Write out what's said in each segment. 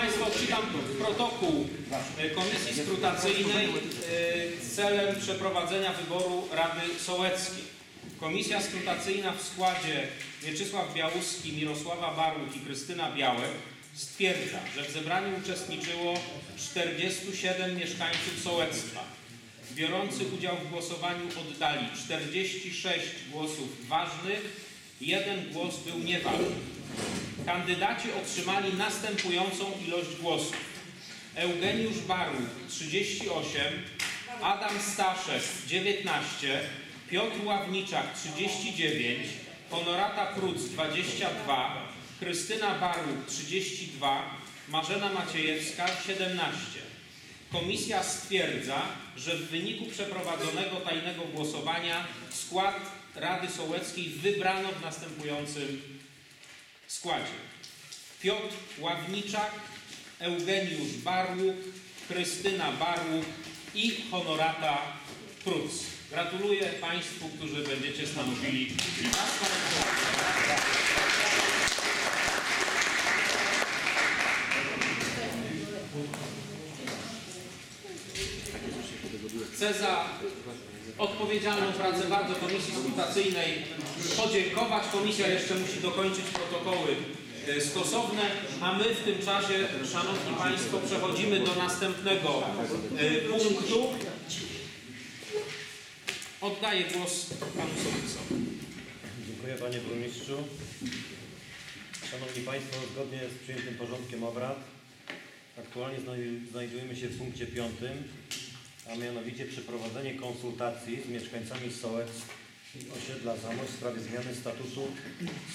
Państwa, odczytam protokół e, Komisji Skrutacyjnej e, celem przeprowadzenia wyboru Rady Sołeckiej. Komisja Skrutacyjna w składzie Mieczysław Białuski, Mirosława Barłuk i Krystyna Białek stwierdza, że w zebraniu uczestniczyło 47 mieszkańców sołectwa. Biorący udział w głosowaniu oddali 46 głosów ważnych, jeden głos był nieważny. Kandydaci otrzymali następującą ilość głosów. Eugeniusz Baruk 38, Adam Staszek 19, Piotr Ławniczak 39, Honorata Pruc 22, Krystyna Baruk 32, Marzena Maciejewska 17. Komisja stwierdza, że w wyniku przeprowadzonego tajnego głosowania skład Rady Sołeckiej wybrano w następującym składzie. Piotr Ławniczak, Eugeniusz Barłuk, Krystyna Barłuk i Honorata Pruc. Gratuluję Państwu, którzy będziecie stanowili Chcę za odpowiedzialną pracę bardzo Komisji Skrutacyjnej podziękować. Komisja jeszcze musi dokończyć protokoły e, stosowne, a my w tym czasie, Szanowni Państwo, przechodzimy do następnego e, punktu. Oddaję głos Panu Sołtysowi. Dziękuję Panie Burmistrzu. Szanowni Państwo, zgodnie z przyjętym porządkiem obrad aktualnie znaj- znajdujemy się w punkcie piątym, a mianowicie przeprowadzenie konsultacji z mieszkańcami Sołec i osiedla Zamość w sprawie zmiany statutu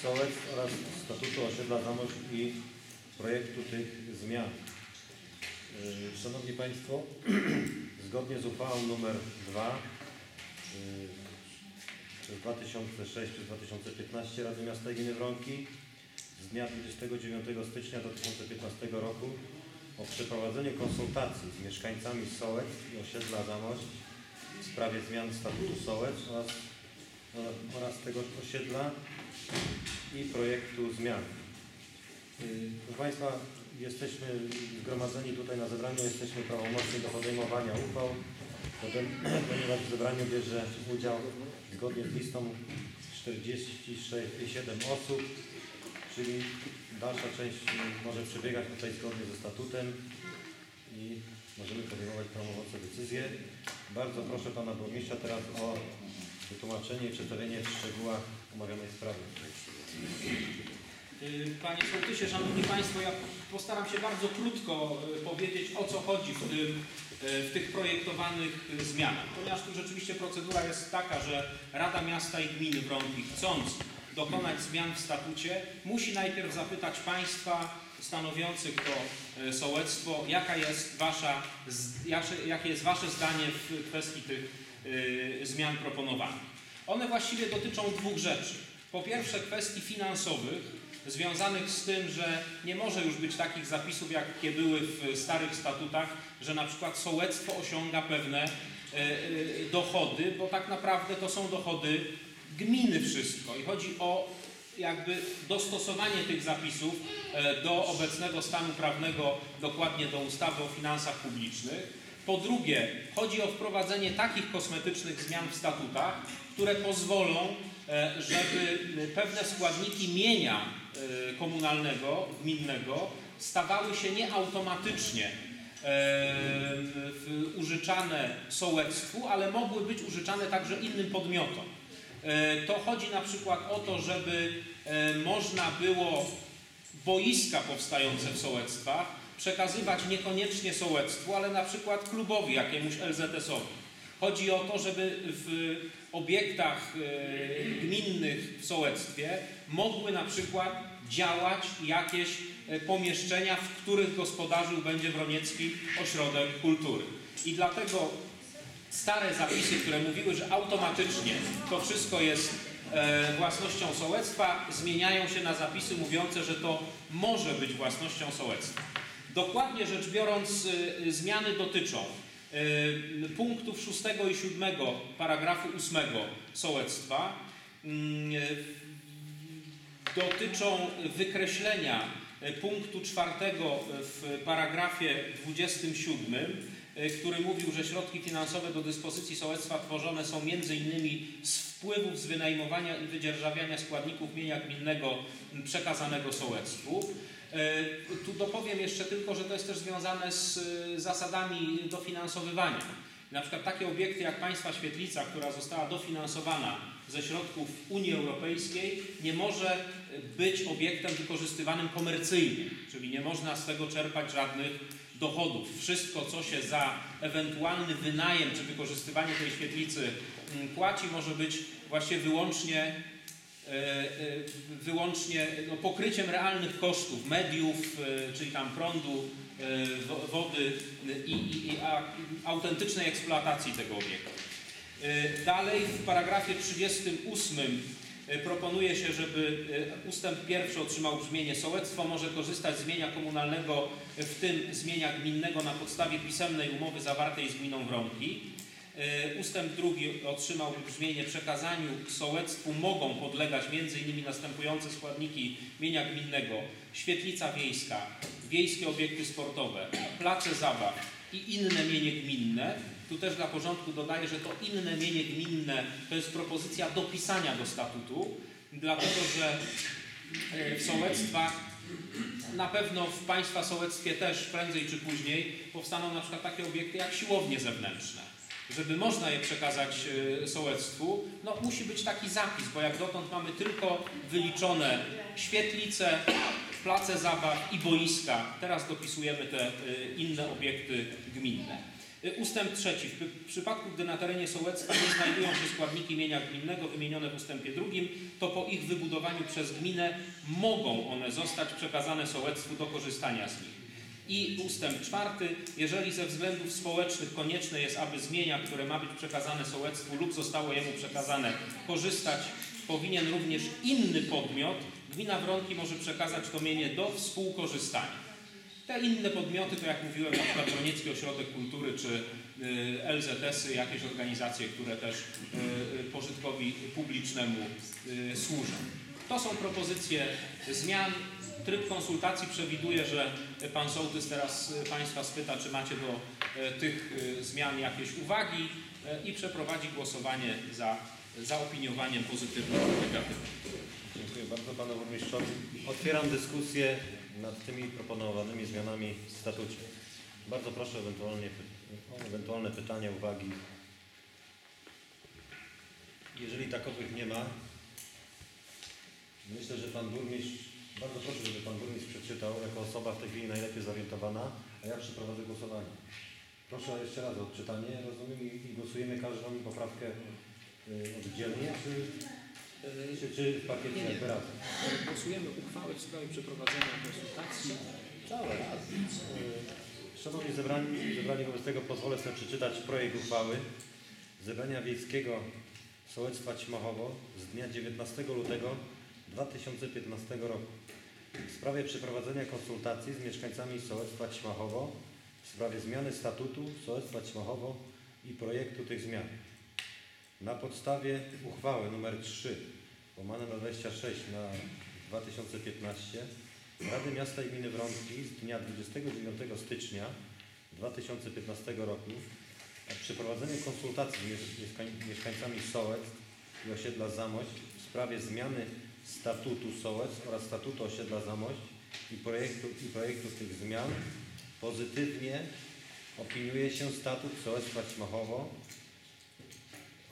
Sołec oraz statutu osiedla Zamość i projektu tych zmian. Yy, Szanowni Państwo, zgodnie z uchwałą nr 2 przez 2006 przez 2015 Rady Miasta i Gminy Wronki z dnia 29 stycznia 2015 roku o przeprowadzeniu konsultacji z mieszkańcami Sołec i osiedla Zamość w sprawie zmian statutu Sołec oraz, oraz tego osiedla i projektu zmian. Yy, Proszę Państwa, jesteśmy zgromadzeni tutaj na zebraniu, jesteśmy prawomocni do podejmowania uchwał, ponieważ w zebraniu bierze udział zgodnie z listą 47 osób, czyli dalsza część może przebiegać tutaj zgodnie ze statutem i możemy podejmować prawomocne decyzje. Bardzo proszę Pana Burmistrza teraz o wytłumaczenie i przedstawienie w szczegółach omawianej sprawy. Y, Panie Sołtysie, Szanowni Państwo, ja postaram się bardzo krótko y, powiedzieć o co chodzi w, tym, y, w tych projektowanych zmianach, ponieważ tu rzeczywiście procedura jest taka, że Rada Miasta i Gminy Wrągi chcąc dokonać zmian w statucie, musi najpierw zapytać Państwa stanowiących to y, sołectwo, jaka jest wasza, jakie jest Wasze zdanie w kwestii tych y, zmian proponowanych. One właściwie dotyczą dwóch rzeczy. Po pierwsze kwestii finansowych, związanych z tym, że nie może już być takich zapisów, jakie były w starych statutach, że na przykład sołectwo osiąga pewne e, e, dochody, bo tak naprawdę to są dochody gminy wszystko i chodzi o jakby dostosowanie tych zapisów e, do obecnego stanu prawnego, dokładnie do ustawy o finansach publicznych. Po drugie, chodzi o wprowadzenie takich kosmetycznych zmian w statutach, które pozwolą, e, żeby pewne składniki mienia e, komunalnego, gminnego stawały się nie automatycznie e, w- użyczane sołectwu, ale mogły być użyczane także innym podmiotom. E, To chodzi na przykład o to, żeby e, można było boiska powstające w sołectwach przekazywać niekoniecznie sołectwu, ale na przykład klubowi jakiemuś LZS-owi. Chodzi o to, żeby w obiektach e, gminnych w sołectwie mogły na przykład działać jakieś pomieszczenia, w których gospodarzył będzie Wroniecki Ośrodek Kultury. I dlatego stare zapisy, które mówiły, że automatycznie to wszystko jest e, własnością sołectwa, zmieniają się na zapisy mówiące, że to może być własnością sołectwa. Dokładnie rzecz biorąc, y, zmiany dotyczą y, punktów 6 i 7 paragrafu 8 sołectwa. Mm, Dotyczą wykreślenia e, punktu czwartego w paragrafie 27, e, który mówił, że środki finansowe do dyspozycji sołectwa tworzone są m.in. z wpływów z wynajmowania i wydzierżawiania składników mienia gminnego przekazanego sołectwu. E, Tu dopowiem jeszcze tylko, że to jest też związane z e, zasadami dofinansowywania. Na przykład takie obiekty jak Państwa Świetlica, która została dofinansowana ze środków Unii Europejskiej, nie może być obiektem wykorzystywanym komercyjnie, czyli nie można z tego czerpać żadnych dochodów. Wszystko, co się za ewentualny wynajem czy wykorzystywanie tej świetlicy mm, płaci, może być właśnie wyłącznie e, e, wyłącznie no, pokryciem realnych kosztów mediów, e, czyli tam prądu, wo- wody i, i, i autentycznej eksploatacji tego obiektu. Dalej w paragrafie 38 e, proponuje się, żeby e, ustęp pierwszy otrzymał brzmienie sołectwo może korzystać z mienia komunalnego, w tym z mienia gminnego na podstawie pisemnej umowy zawartej z gminą Wronki. E, Ustęp drugi otrzymał brzmienie przekazaniu sołectwu mogą podlegać m.in. następujące składniki mienia gminnego świetlica wiejska, wiejskie obiekty sportowe, place zabaw i inne mienie gminne. Tu też dla porządku dodaję, że to inne mienie gminne to jest propozycja dopisania do statutu, dlatego że e, w sołectwach na pewno w Państwa sołectwie też prędzej czy później powstaną na przykład takie obiekty jak siłownie zewnętrzne. Żeby można je przekazać e, sołectwu, no musi być taki zapis, bo jak dotąd mamy tylko wyliczone świetlice, place zabaw i boiska. Teraz dopisujemy te e, inne obiekty gminne. E, Ustęp trzeci. W przy- przypadku, gdy na terenie sołectwa nie znajdują się składniki mienia gminnego wymienione w ustępie drugim, to po ich wybudowaniu przez gminę mogą one zostać przekazane sołectwu do korzystania z nich. I ustęp czwarty, jeżeli ze względów społecznych konieczne jest, aby z mienia, które ma być przekazane sołectwu lub zostało jemu przekazane, korzystać powinien również inny podmiot, gmina Wronki może przekazać to mienie do współkorzystania. Te inne podmioty, to jak mówiłem, na przykład Ośrodek Kultury czy y, LZS-y, jakieś organizacje, które też y, y, pożytkowi publicznemu służą. To są propozycje zmian. Tryb konsultacji przewiduje, że Pan Sołtys teraz Państwa spyta, czy macie do tych zmian jakieś uwagi i przeprowadzi głosowanie za zaopiniowaniem pozytywnym lub negatywnym. Dziękuję bardzo panu burmistrzowi. Otwieram dyskusję nad tymi proponowanymi zmianami w statucie. Bardzo proszę ewentualnie, o ewentualne pytania, uwagi. Jeżeli takowych nie ma, myślę, że pan burmistrz, bardzo proszę, żeby pan burmistrz przeczytał jako osoba w tej chwili najlepiej zorientowana, a ja przeprowadzę głosowanie. Proszę jeszcze raz o odczytanie, rozumiem, i, i głosujemy każdą poprawkę y, oddzielnie, czy, czy, czy w pakiecie Nie, nie. Głosujemy uchwałę w sprawie przeprowadzenia konsultacji. Cały raz. Szanowni zebrani, zebrani wobec tego pozwolę sobie przeczytać projekt uchwały Zebrania Wiejskiego Sołectwa Ćmachowo z dnia 19 lutego 2015 roku w sprawie przeprowadzenia konsultacji z mieszkańcami Sołectwa Ćmachowo w sprawie zmiany statutu Sołectwa Ćmachowo i projektu tych zmian. Na podstawie uchwały nr 3 łamane na 26 na 2015 Rady Miasta i Gminy Wrątki z dnia 29 stycznia 2015 roku o przeprowadzeniu konsultacji z miesz- mieszkań- mieszkańcami Sołectw i osiedla Zamość w sprawie zmiany statutu Sołectw oraz statutu osiedla Zamość i projektu, i projektu tych zmian. Pozytywnie opiniuje się statut Sołectwa Ćmachowo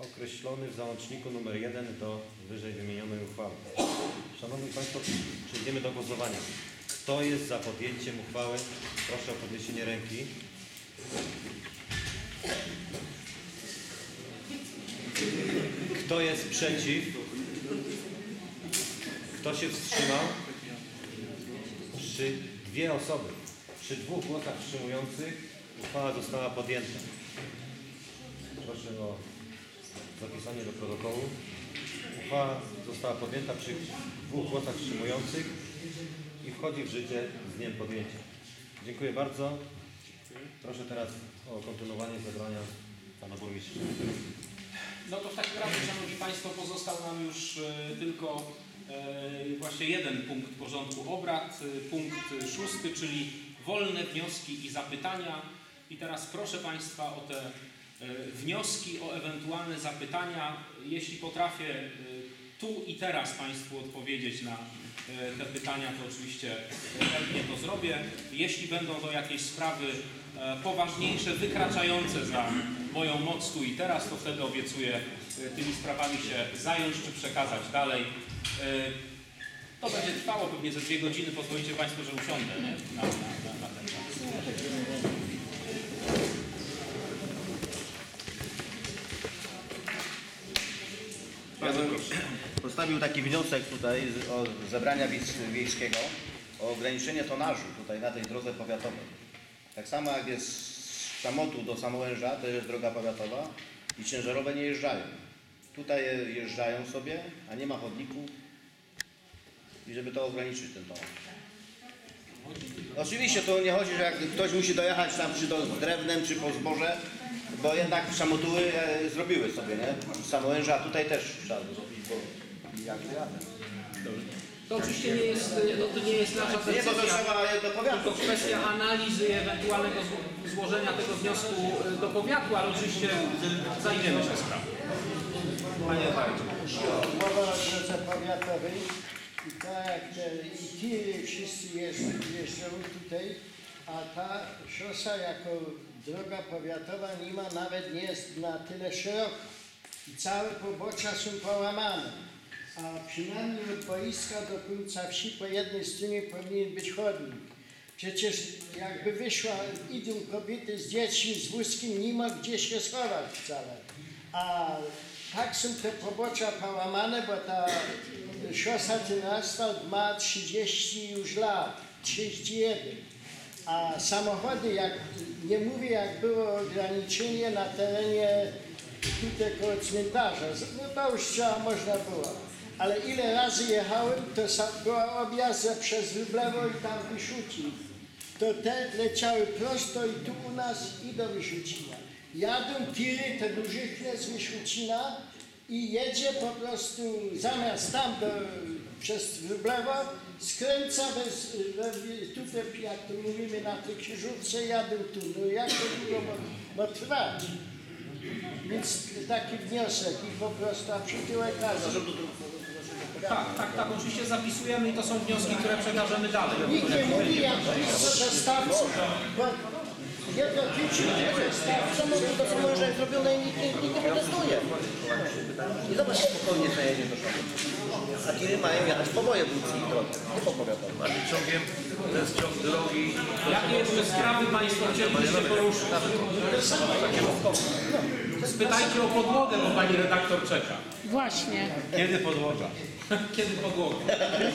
określony w załączniku nr 1 do wyżej wymienionej uchwały. Szanowni Państwo, przejdziemy do głosowania. Kto jest za podjęciem uchwały? Proszę o podniesienie ręki. Kto jest przeciw? Kto się wstrzymał? Przy dwie osoby. Przy dwóch głosach wstrzymujących uchwała została podjęta. Proszę o zapisanie do protokołu. Uchwała została podjęta przy dwóch głosach wstrzymujących i wchodzi w życie z dniem podjęcia. Dziękuję bardzo. Proszę teraz o kontynuowanie zebrania pana burmistrza. No to w takim razie, Szanowni Państwo, pozostał nam już e, tylko e, właśnie jeden punkt porządku obrad, e, punkt szósty, czyli wolne wnioski i zapytania. I teraz proszę Państwa o te wnioski, o ewentualne zapytania. Jeśli potrafię e, tu i teraz Państwu odpowiedzieć na e, te pytania, to oczywiście chętnie to zrobię. Jeśli będą to jakieś sprawy e, poważniejsze, wykraczające za moją moc tu i teraz, to wtedy obiecuję e, tymi sprawami się zająć czy przekazać dalej. E, To będzie trwało pewnie ze dwie godziny, pozwolicie Państwo, że usiądę nie? Na, na, na, na ten czas. Ja bym postawił taki wniosek tutaj o zebrania wiejs- wiejskiego o ograniczenie tonażu tutaj na tej drodze powiatowej. Tak samo jak jest z Szamotu do Samołęża, to jest droga powiatowa i ciężarowe nie jeżdżają. Tutaj je- jeżdżają sobie, a nie ma chodników i żeby to ograniczyć ten tonaż. Oczywiście to nie chodzi, że jak ktoś musi dojechać tam czy do drewnem, czy po zboże, bo jednak szamotuły e, zrobiły sobie, nie? Samołęża tutaj też trzeba zrobić, bo jak jadę. To oczywiście nie jest, no, to nie jest nasza Nie, bo to decyzja, trzeba je do tylko powiatu. kwestia analizy i ewentualnego zło- złożenia tego wniosku y, do powiatu, ale oczywiście Zajmiemy się sprawą. Panie Wajdzie. Mowa o drodze powiatowej i tak te i tiry wszyscy jeżdżą, jeżdżą tutaj, a ta szosa jako droga powiatowa nie ma nawet nie jest na tyle szeroka. I całe pobocza są połamane. A przynajmniej od boiska do końca wsi po jednej stronie powinien być chodnik. Przecież jakby wyszła, idą kobiety z dziećmi, z wózkiem, nie ma gdzie się schować wcale. A tak są te pobocza połamane, bo ta szosa, ten asfalt ma 30 już lat, 31. A samochody, jak nie mówię, jak było ograniczenie na terenie tutaj koło cmentarza, no to już trzeba można było. Ale ile razy jechałem, to była objazda przez Wyblewo i tam Wyszuci. To te leciały prosto i tu u nas i do Wyszucina. Jadą tiry, te dużychne z Wyszucina i jedzie po prostu zamiast tam do, przez Wyblewo, skręca we, tutaj, jak to mówimy, na tej krzyżówce jadą tu. No jak to długo ma, ma trwać? Więc taki wniosek i po prostu, a przy tej okazji Tak, tak, tak, oczywiście zapisujemy i to są wnioski, które przekażemy dalej. nikt nie mówi jak blisko dostawców, bo nie dotyczy mnie dostawców. Samochód do Samołęża jest zrobione i nikt, nikt, nikt nie protestuje. I zobacz, spokojnie sobie jedzie do szoku. A tiry mają jechać po wojewódzkiej drodze, nie po powiatowej. Ale ciągiem to jest ciąg drogi. Jakie jeszcze sprawy Państwo chcielibyście poruszyć? Spytajcie o podłogę, bo Pani redaktor czeka. Właśnie. Kiedy podłoga? Kiedy podłoga?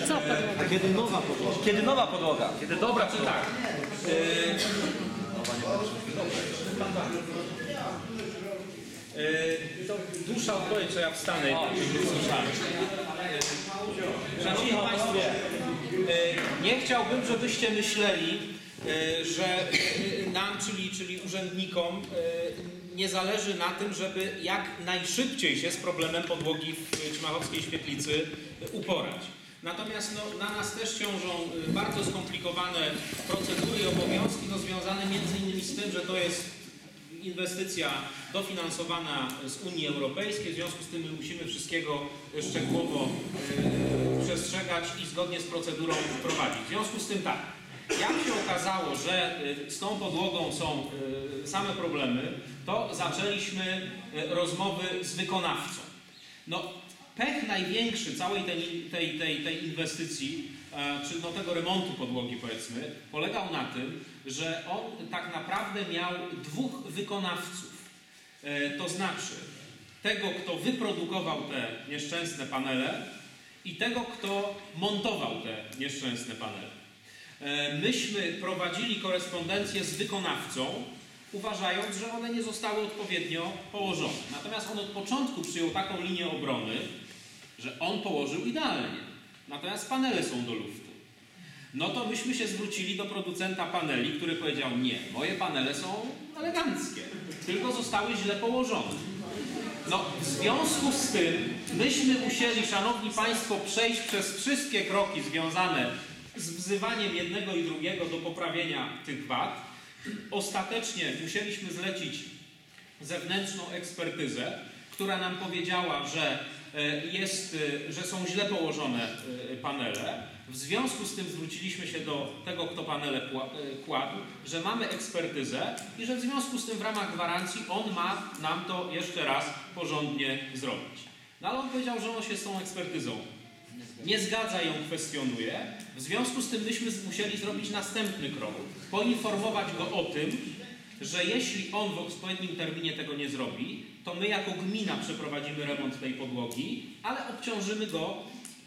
Co podłoga? Kiedy nowa podłoga? Kiedy nowa podłoga? Kiedy dobra czy tak? Yy, to dłuższa odpowiedź, co ja wstanę słyszałem. Szanowni Państwo, yy, nie chciałbym, żebyście myśleli, yy, że yy, nam, czyli, czyli urzędnikom, yy, nie zależy na tym, żeby jak najszybciej się z problemem podłogi w Czmachowskiej Świetlicy yy, uporać. Natomiast no, na nas też ciążą y, bardzo skomplikowane procedury i obowiązki no, związane między innymi z tym, że to jest inwestycja dofinansowana z Unii Europejskiej, w związku z tym my musimy wszystkiego szczegółowo y, przestrzegać i zgodnie z procedurą wprowadzić. W związku z tym tak, jak się okazało, że y, z tą podłogą są y, same problemy, to zaczęliśmy y, rozmowy z wykonawcą. No, pech największy całej tej, tej, tej, tej inwestycji, e, czy no tego remontu podłogi powiedzmy, polegał na tym, że on tak naprawdę miał dwóch wykonawców. E, to znaczy tego, kto wyprodukował te nieszczęsne panele i tego, kto montował te nieszczęsne panele. E, Myśmy prowadzili korespondencję z wykonawcą, uważając, że one nie zostały odpowiednio położone. Natomiast on od początku przyjął taką linię obrony, że on położył idealnie. Natomiast panele są do luftu. No to myśmy się zwrócili do producenta paneli, który powiedział: Nie, moje panele są eleganckie, tylko zostały źle położone. No, w związku z tym myśmy musieli, Szanowni Państwo, przejść przez wszystkie kroki związane z wzywaniem jednego i drugiego do poprawienia tych wad. Ostatecznie musieliśmy zlecić zewnętrzną ekspertyzę, która nam powiedziała, że jest, e, że są źle położone e, panele. W związku z tym zwróciliśmy się do tego, kto panele e, kładł, że mamy ekspertyzę i że w związku z tym w ramach gwarancji on ma nam to jeszcze raz porządnie zrobić. No ale on powiedział, że on się z tą ekspertyzą nie zgadza, ją kwestionuje. W związku z tym myśmy musieli zrobić następny krok. Poinformować go o tym, że jeśli on w odpowiednim terminie tego nie zrobi, to my jako gmina przeprowadzimy remont tej podłogi, ale obciążymy go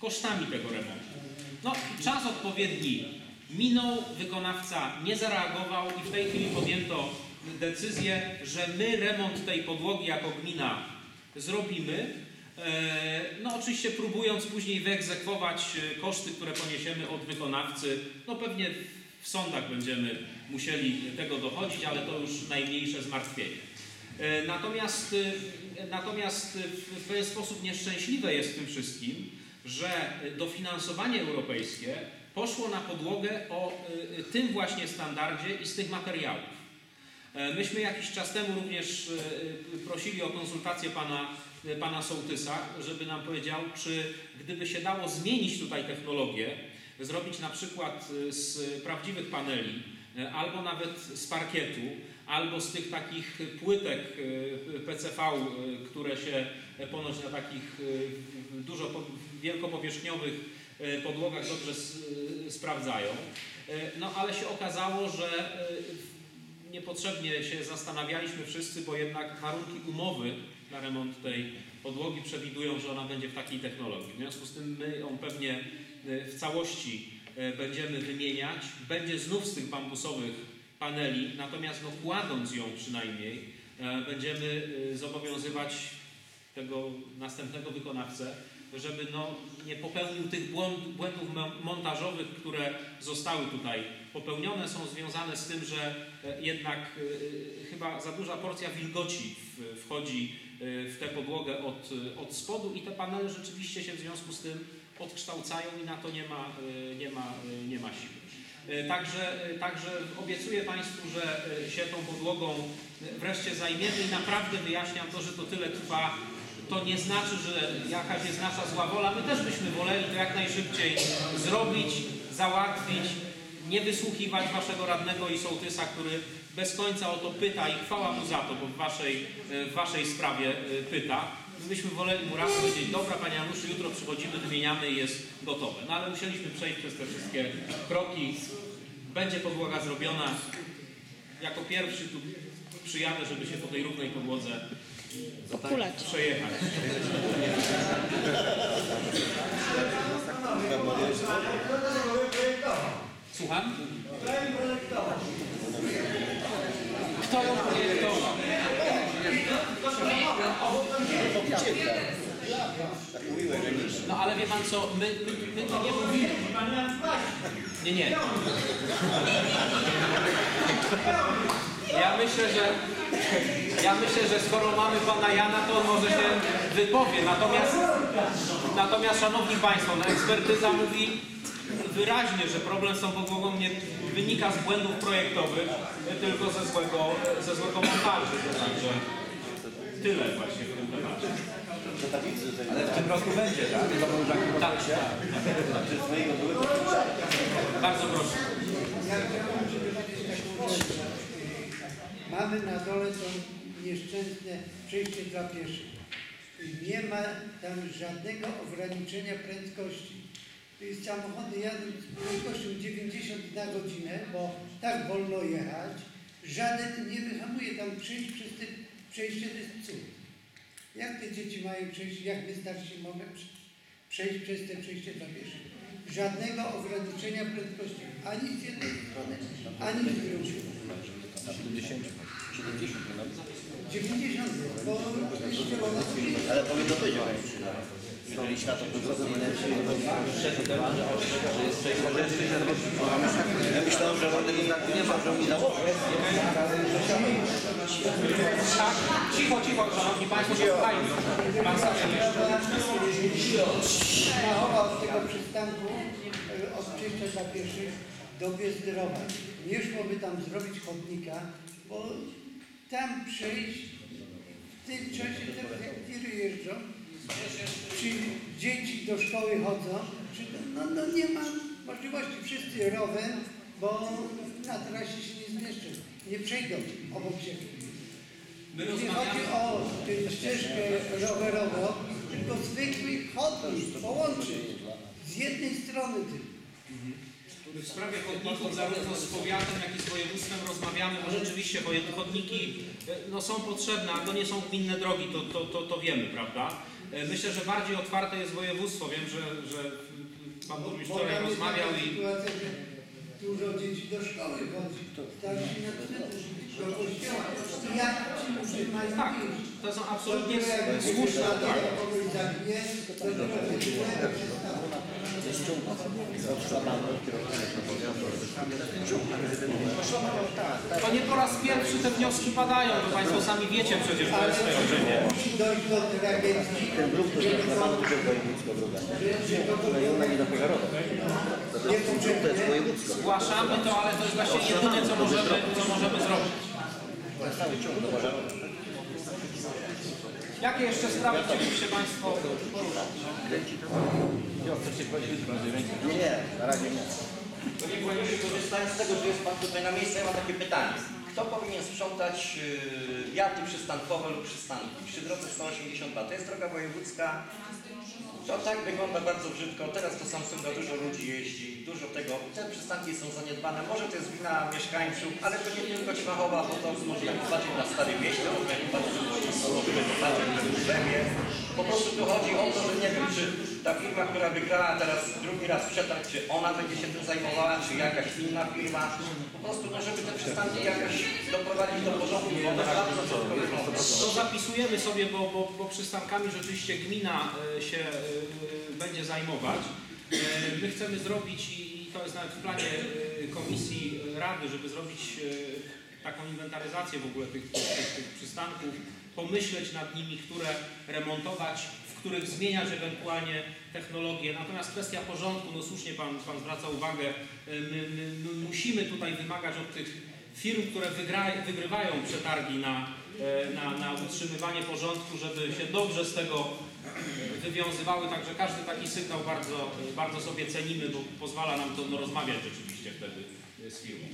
kosztami tego remontu. No, czas odpowiedni minął, wykonawca nie zareagował i w tej chwili podjęto decyzję, że my remont tej podłogi jako gmina zrobimy. E, No oczywiście próbując później wyegzekwować e, koszty, które poniesiemy od wykonawcy, no pewnie w sądach będziemy musieli tego dochodzić, ale to już najmniejsze zmartwienie. E, Natomiast, e, natomiast w pewien sposób nieszczęśliwe jest w tym wszystkim, że dofinansowanie europejskie poszło na podłogę o e, tym właśnie standardzie i z tych materiałów. Myśmy jakiś czas temu również prosili o konsultację pana, pana Sołtysa, żeby nam powiedział, czy gdyby się dało zmienić tutaj technologię, zrobić na przykład e, z prawdziwych paneli, e, albo nawet z parkietu, albo z tych takich płytek e, PCV, które się ponoć na takich dużo po- wielkopowierzchniowych podłogach dobrze sprawdzają. No ale się okazało, że niepotrzebnie się zastanawialiśmy wszyscy, bo jednak warunki umowy na remont tej podłogi przewidują, że ona będzie w takiej technologii. W związku z tym my ją pewnie w całości e, będziemy wymieniać. Będzie znów z tych bambusowych paneli, natomiast no, kładąc ją przynajmniej, e, będziemy e, zobowiązywać tego następnego wykonawcę, żeby no, nie popełnił tych błędów mo- montażowych, które zostały tutaj popełnione, są związane z tym, że e, jednak e, chyba za duża porcja wilgoci wchodzi e, w tę podłogę od, od spodu i te panele rzeczywiście się w związku z tym odkształcają i na to nie ma, e, nie ma, e, nie ma siły. E, Także, także obiecuję Państwu, że się tą podłogą wreszcie zajmiemy i naprawdę wyjaśniam to, że to tyle trwa. To nie znaczy, że jakaś jest nasza zła wola. My też byśmy woleli to jak najszybciej zrobić, załatwić, nie wysłuchiwać Waszego radnego i sołtysa, który bez końca o to pyta i chwała mu za to, bo w Waszej, w waszej sprawie pyta. My byśmy woleli mu raz powiedzieć, dobra Panie Januszu, jutro przychodzimy, wymieniamy i jest gotowe. No ale musieliśmy przejść przez te wszystkie kroki. Będzie podłoga zrobiona. Jako pierwszy tu przyjadę, żeby się po tej równej podłodze Kulać. przejechać. Słucham? Kto ją projektował? No ale wie pan co, my, my, my to nie mówimy. Nie, nie. Ja myślę, że ja myślę, że skoro mamy pana Jana, to on może się wypowie. Natomiast, natomiast szanowni państwo, no ekspertyza mówi wyraźnie, że problem podłogą nie wynika z błędów projektowych, tylko ze złego, ze złego montażu. Tyle właśnie w tym temacie. Do tablicy tutaj. Ale w tym roku będzie, tak? Tak, tak. Znaczy swojego byłego Bardzo proszę. Mamy na dole to nieszczęsne przejście dla pieszych. Nie ma tam żadnego ograniczenia prędkości. Samochody jadą z prędkością 90 na godzinę, bo tak wolno jechać. Żaden nie wyhamuje tam przejść przez te przejście to jest cud. Jak te dzieci mają przejść, jak my starsi mamy prze- przejść przez te przejście dla pieszych? Żadnego ograniczenia prędkości ani z jednej strony, ani z drugiej. 90, bo jeszcze ona Ale powinno być. Jeżeli Ja myślałem, że on nie ma, że nie założył. Cicho, cicho, szanowni państwo, słuchajmy. Pan Samuel jeszcze. Machowa od tego przystanku od przejścia dla pieszych do Biezdrowa. Nie szłoby tam zrobić chodnika, bo tam przejść w tym czasie jak tiry jeżdżą, czy dzieci do szkoły chodzą, czy, no, no nie ma możliwości. Wszyscy rowem, bo na trasie się nie zmieszczą. Nie przejdą obok siebie. Nie chodzi o y, ścieżkę rowerową, tylko zwykły chodnik połączyć z jednej strony tylko. W sprawie chodników zarówno z powiatem, jak i z województwem rozmawiamy, bo rzeczywiście chodniki e, no, są potrzebne, ale to nie są gminne drogi, to, to, to, to wiemy, prawda? E, Myślę, że bardziej otwarte jest województwo. Wiem, że, że pan burmistrz wczoraj rozmawiał i dużo dzieci do szkoły chodzi, na do kościoła. I Jak ci ludzie mają tak, iść? to są To absolutnie słuszne na to kogoś zabije, to. To nie po raz pierwszy te wnioski padają, bo Państwo sami wiecie przecież, to jest wyrażenie. Musi dojść do tragedii, żeby to, że to Ona nie. Zgłaszamy to, ale to jest właśnie jedyne, co możemy, co możemy zrobić. Cały ciąg dopożarowy. Jakie jeszcze sprawy chcielibyście Państwo Nie, nie, na razie nie. Korzystając z tego, że jest Pan tutaj na miejscu, ja mam takie pytanie. Kto powinien sprzątać yy, jazdy przystankowe lub przystanki przy drodze 182? To jest droga wojewódzka. To tak wygląda bardzo brzydko. Teraz do Samsunga dużo ludzi jeździ, dużo tego. Te przystanki są zaniedbane. Może to jest wina mieszkańców, ale to nie tylko Ćwachowa, bo to można zobaczyć na Starym Mieście, można zobaczyć na na Drzewie. Po prostu tu chodzi o to, że nie wiem, czy ta firma, która wygrała teraz drugi raz przetarg, czy ona będzie się tym zajmowała, czy jakaś inna firma. Po prostu, no, żeby te przystanki jakoś doprowadzić do porządku, bo to bardzo wygląda. To zapisujemy sobie, bo, bo, bo przystankami rzeczywiście gmina e, się e, będzie zajmować. E, My chcemy zrobić, i to jest nawet w planie Komisji Rady, żeby zrobić taką inwentaryzację w ogóle tych, tych, tych, przystanków, pomyśleć nad nimi, które remontować, których zmieniać ewentualnie technologię. Natomiast kwestia porządku, no słusznie Pan, pan zwraca uwagę, e, my, my, my musimy tutaj wymagać od tych firm, które wygra, wygrywają przetargi na, e, na, na utrzymywanie porządku, żeby się dobrze z tego wywiązywały. Także każdy taki sygnał bardzo, bardzo sobie cenimy, bo pozwala nam to no, rozmawiać rzeczywiście wtedy z firmą.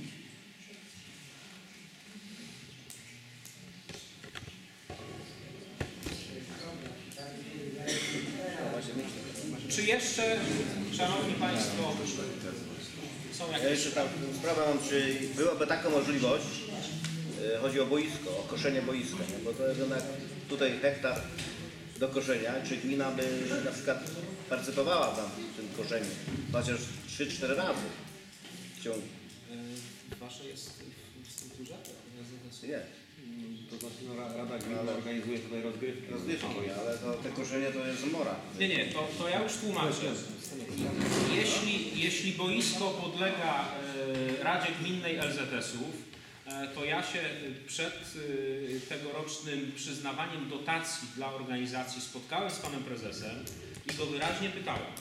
Czy jeszcze, Szanowni Państwo, są Ja jakieś jeszcze tam sprawę mam, czy byłaby taka możliwość, e, chodzi o boisko, o koszenie boiska, nie? bo to jest jednak tutaj hektar do koszenia, czy gmina by na przykład partycypowała tam w tym koszeniu, chociaż 3-4 razy w ciągu. e, Wasze jest w strukturze? Jest. To znaczy no, Ra- Rada Gminna organizuje tutaj rozgrywki. Rozgrywki, ale to, te koszenie to jest mora. Nie, nie, to, to ja już tłumaczę. Jeśli, jeśli boisko podlega e, Radzie Gminnej LZS-ów, e, to ja się przed e, tegorocznym przyznawaniem dotacji dla organizacji spotkałem z panem prezesem i go wyraźnie pytałem,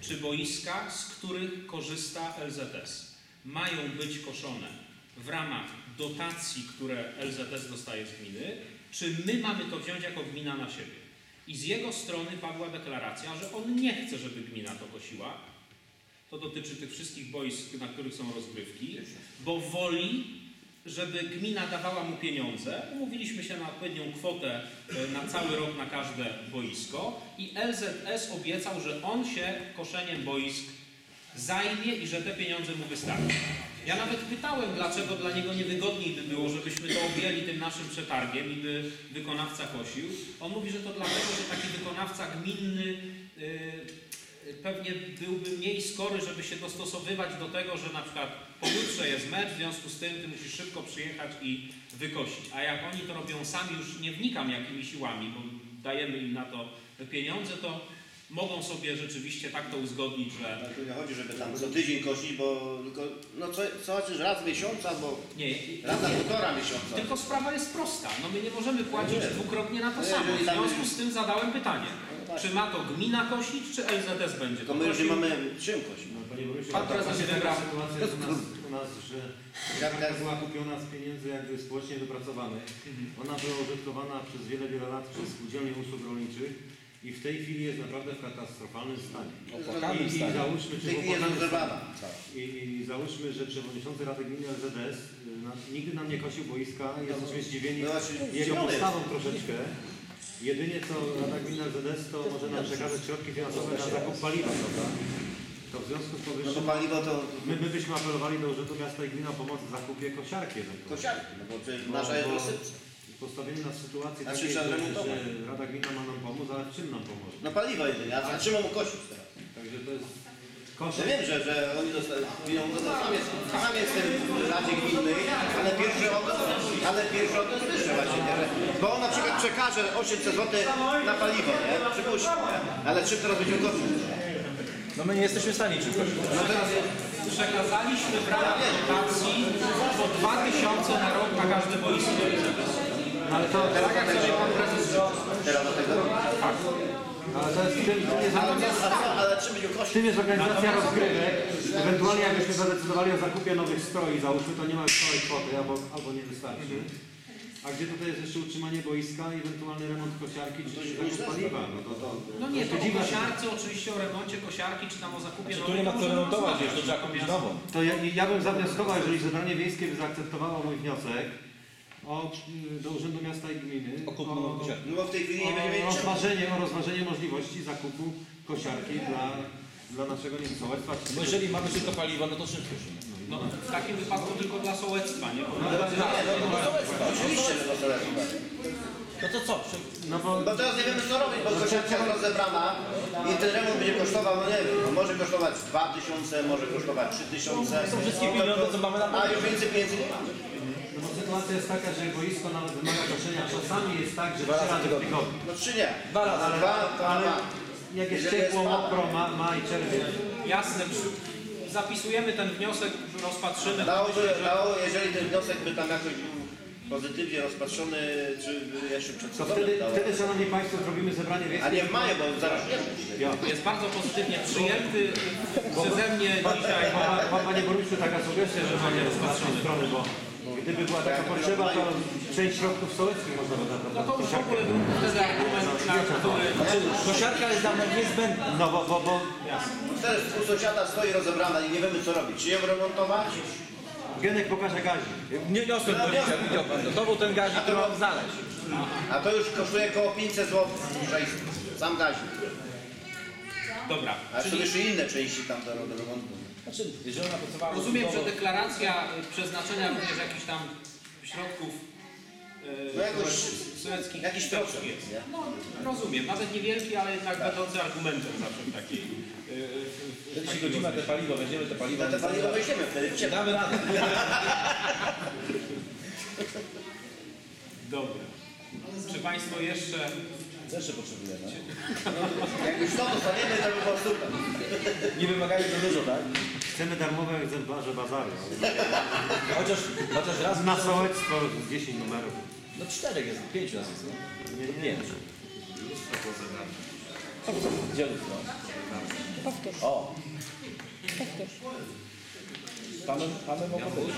czy boiska, z których korzysta LZS, mają być koszone w ramach dotacji, które LZS dostaje z gminy, czy my mamy to wziąć jako gmina na siebie. I z jego strony padła deklaracja, że on nie chce, żeby gmina to kosiła. To dotyczy tych wszystkich boisk, na których są rozgrywki, bo woli, żeby gmina dawała mu pieniądze. Umówiliśmy się na odpowiednią kwotę e, na cały rok na każde boisko i LZS obiecał, że on się koszeniem boisk zajmie i że te pieniądze mu wystarczą. Ja nawet pytałem, dlaczego dla niego niewygodniej by było, żebyśmy to objęli tym naszym przetargiem i by wykonawca kosił. On mówi, że to dlatego, że taki wykonawca gminny yy, pewnie byłby mniej skory, żeby się dostosowywać do tego, że na przykład pojutrze jest mecz, w związku z tym ty musisz szybko przyjechać i wykosić. A jak oni to robią sami, już nie wnikam jakimi siłami, bo dajemy im na to pieniądze, to mogą sobie rzeczywiście tak to uzgodnić, że Ale tu nie chodzi, żeby tam co tydzień kosić, bo tylko, no co, co znaczy raz w miesiącu albo nie. raz na półtora miesiąca. Tylko sprawa jest prosta. No my nie możemy płacić Nie. dwukrotnie na to No samo. W związku z tym zadałem pytanie. Czy ma to gmina kosić, czy LZS będzie to my już nie mamy czym kosić. No, Panie burmistrzu, Pan prezes właśnie taka sytuacja jest u nas, u nas, że jaka była kupiona z pieniędzy jakby społecznie wypracowanych. Ona była użytkowana przez wiele, wiele lat przez spółdzielnie usług rolniczych i w tej chwili jest naprawdę w katastrofalnym stanie. I, i załóżmy, opłakanym rozerwana. I, I załóżmy, że przewodniczący Rady Gminy LZS y, na, nigdy nam nie kosił boiska i jesteśmy zdziwieni No właśnie, jego zdziwiony postawą troszeczkę. Jedynie co Rada Gminy LZS to może nam przekazać środki finansowe na zakup paliwa, prawda? To w związku z No to powyższym paliwo to my, my byśmy apelowali do Urzędu Miasta i Gminy o pomoc w zakupie kosiarki kosiarki, no bo nasza jest bo- dosyć. Postawieni na sytuację Znaczy, takiej, trzeba że, że Rada Gmina ma nam pomóc, ale czym nam pomoże? No paliwo jedynie, a a czym mu kosić teraz? Także to jest Ja koszt. wiem, że, że oni dostają no sam, jest, sam jestem w Radzie Gminnej, ale pierwszy o tym, ale pierwszy o tym słyszę właśnie, nie? Że- Bo on na przykład przekaże 800 zł na paliwo, nie? Przypuśćmy, nie? Ale czym teraz będziemy kosić? No my nie jesteśmy w stanie czegoś. No teraz Przekazaliśmy w ramach dotacji po 2000 na rok na każde boisko Ale to, teraz na tego, teraz na tego. ale to jest, tym, tym jest ale tym jest organizacja rozgrywek. Ewentualnie jakbyśmy zadecydowali o zakupie nowych stroi, załóżmy, to nie ma już całej kwoty albo, albo nie wystarczy. A gdzie tutaj jest jeszcze utrzymanie boiska i ewentualny remont kosiarki czy zakup paliwa? No to, to, No nie, to o kosiarce, oczywiście o remoncie kosiarki, czy tam o zakupie Tu nowej, nie ma co remontować, jeszcze trzeba kupić nową. To ja, ja bym zawnioskował, jeżeli zebranie wiejskie by zaakceptowało mój wniosek o, y, do Urzędu Miasta i Gminy O kupno kosiarki. No bo w tej chwili nie o będziemy mieli czym. rozważenie, o rozważenie możliwości zakupu kosiarki dla, dla naszego nie wiem, sołectwa. czy- Bo jeżeli mamy tylko paliwo, no to czym słyszymy? No, w takim wypadku tylko dla sołectwa, nie? Bo Oczywiście, że to sołectwo. No to co? No bo Bo teraz nie wiemy co robić, bo kosiarka jest rozebrana i ten remont będzie kosztował, no nie wiem, no może kosztować 2000, może kosztować 3000. są wszystkie pieniądze, co mamy na A już więcej pieniędzy nie mamy. No bo sytuacja jest taka, że boisko nawet wymaga koszenia. Czasami jest tak, że Dwa trzy razy razy w tygodniu. tygodniu. No czy nie? Dwa razy. Ale dwa, to Ale dwa. jak jest Jeżeli ciepło, jest mokro, ma, maj, czerwiec. Jasne, przy- zapisujemy ten wniosek, rozpatrzymy. Dałoby, Myślę, że- dało, jeżeli ten wniosek by tam jakoś był pozytywnie rozpatrzony, czy by jeszcze przed To wtedy, dało. wtedy, szanowni państwo, zrobimy zebranie A wiejskie. nie w maju, bo zaraz nie Ja. Jest bardzo pozytywnie przyjęty przeze mnie dzisiaj. Ma, ma, panie burmistrzu taka sugestia, że panie z naszej strony, bo gdyby była taka potrzeba, to część środków sołeckich można by na No to już w ogóle był wtedy argument, na który... Kosiarka jest dla mnie niezbędna. No bo, bo, bo Teraz u sąsiada stoi rozebrana i nie wiemy co robić. Czy ją remontować? Genek pokaże gazi. Nie niosłem do dzisiaj, widział pan to. Był ten gazik, który mam znaleźć. A to już kosztuje około 500 zł. 600. Sam gazik. Dobra, A są czyli jeszcze inne części tam do, do remontu. Znaczy, jeżeli ona pracowała... rozumiem, że deklaracja y, przeznaczenia również jakichś tam środków No jakoś, y, sołeckich jakiś też procent, jest. nie? No, rozumiem, nawet niewielki, ale jednak będący argumentem zawsze w takiej... y, w- w Wtedy się takiej godzimy na te paliwo, weźmiemy te paliwo. Na te paliwo weźmiemy wtedy w ciepło. Damy radę. Dobra. Czy Państwo jeszcze... Jeszcze potrzebujemy. Jak już to dostaniemy, to by było super. Nie wymagają za dużo, tak? Chcemy darmowe egzemplarze bazaru. Chociaż, chociaż raz Na sołectwo z 10 numerów. No czterech jest, pięciu nas jest, no. Nie, nie, Pięć. Gdzie lustro? Powtórz, O, powtórz. mamy, mamy mogą być.